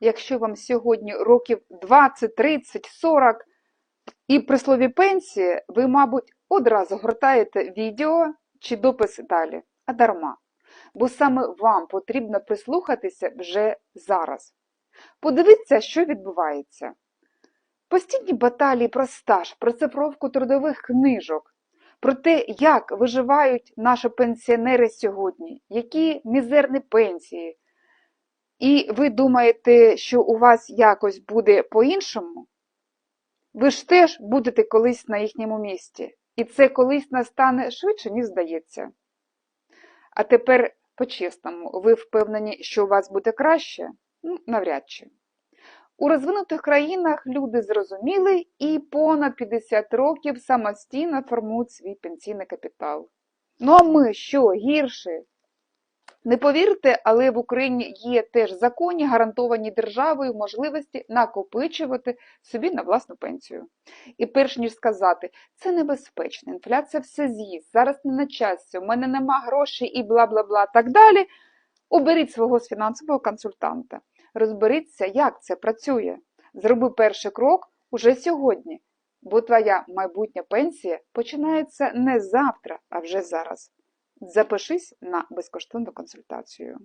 якщо вам сьогодні років 20, 30, 40, і при слові пенсії ви, мабуть, одразу гортаєте відео чи допис далі, а дарма. Бо саме вам потрібно прислухатися вже зараз. Подивіться, що відбувається. Постійні баталії про стаж, про цифровку трудових книжок, про те, як виживають наші пенсіонери сьогодні, які мізерні пенсії. І ви думаєте, що у вас якось буде по-іншому? Ви ж теж будете колись на їхньому місці. І це колись настане швидше, ніж здається. А тепер по-чесному, ви впевнені, що у вас буде краще? Ну, навряд чи. У розвинутих країнах люди зрозуміли і понад 50 років самостійно формують свій пенсійний капітал. Ну а ми що, гірше? Не повірте, але в Україні є теж законні, гарантовані державою можливості накопичувати собі на власну пенсію. І перш ніж сказати, це небезпечно, інфляція все з'їсть, зараз не на часі, у мене нема грошей і бла бла бла так далі. Оберіть свого фінансового консультанта, розберіться, як це працює. Зроби перший крок уже сьогодні, бо твоя майбутня пенсія починається не завтра, а вже зараз. Запишись на безкоштовну консультацію.